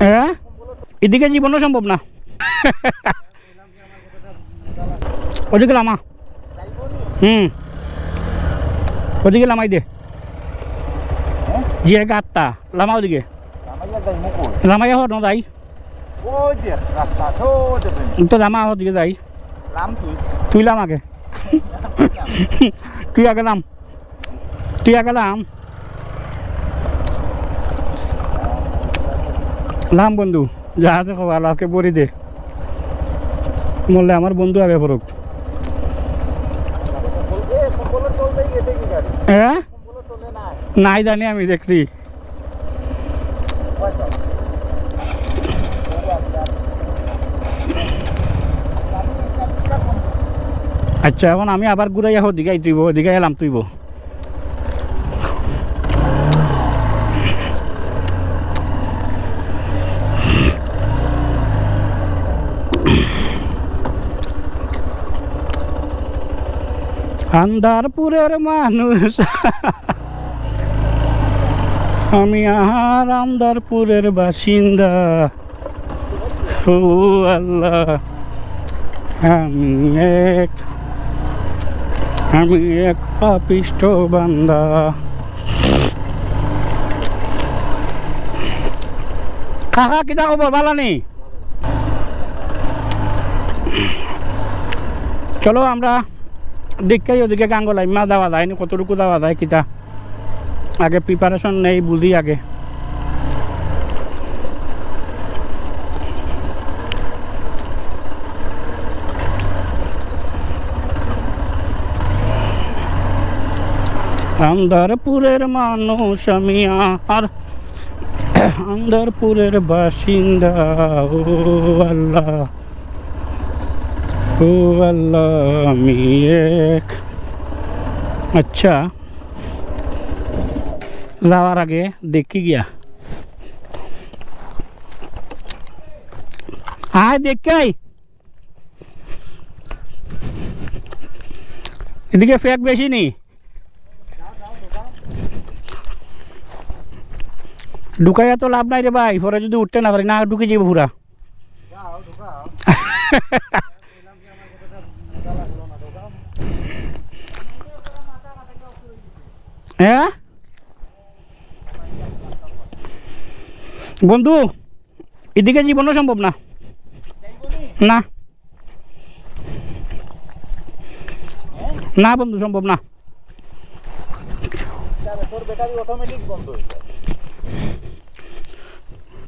হ্যাঁ? এদিকে জীবনও সম্ভব না। ওদিকে লামা হুম। ওদিকে লামাই দে। জিয়ে গাতটা লামা ওদিকে। লামাই হর ন যাই। তো লামা ওদিকে যাই। তুই লাম আগে। তুই আগে নাম। তুই আগে নাম। লাম বন্ধু, জাহাজে খবর আজকে বড়ি দে। মরলে আমার বন্ধু আগে পড়ুক। হ্যাঁ নাই জানি আমি, দেখছি। আচ্ছা এখন আমি আবার ঘুরাই আহ দিঘাই তুইব, দিঘাই এলাম তুইব। আন্দারপুরের মানুষ। আমি আহার আমদারপুরের বাসিন্দা। ও আল্লাহ, আমি এক আমি এক পাপিষ্ট বান্দা। কাকা কিতা খবর? ভালো নেই? চলো আমরা দেখকাই ওদিকে গাঙ্গলাই মা যাওয়া যায় নি, কতটুকু যাওয়া যায় কিতা। আগে প্রিপারেশন নেই বুঝি আগে। আন্দারপুরের মানুষ আমি আর আন্দারপুরের বাসিন্দা ও আল্লাহ। ও আল্লাহ আমি এক আচ্ছা যাওয়ার আগে দেখি গিয়া আয় দেখাই এদিকে ফ্যাক বেশি নি ঢুকাইয়া তো লাভ নাই রে ভাই পরে যদি উঠতে না পারি না ঢুকে যাব পুরা হ্যাঁ? বন্ধু, এদিকে জীবনও সম্ভব না। না। না বন্ধু, সম্ভব না। অটোমেটিক বন্ধ হয়ে যায়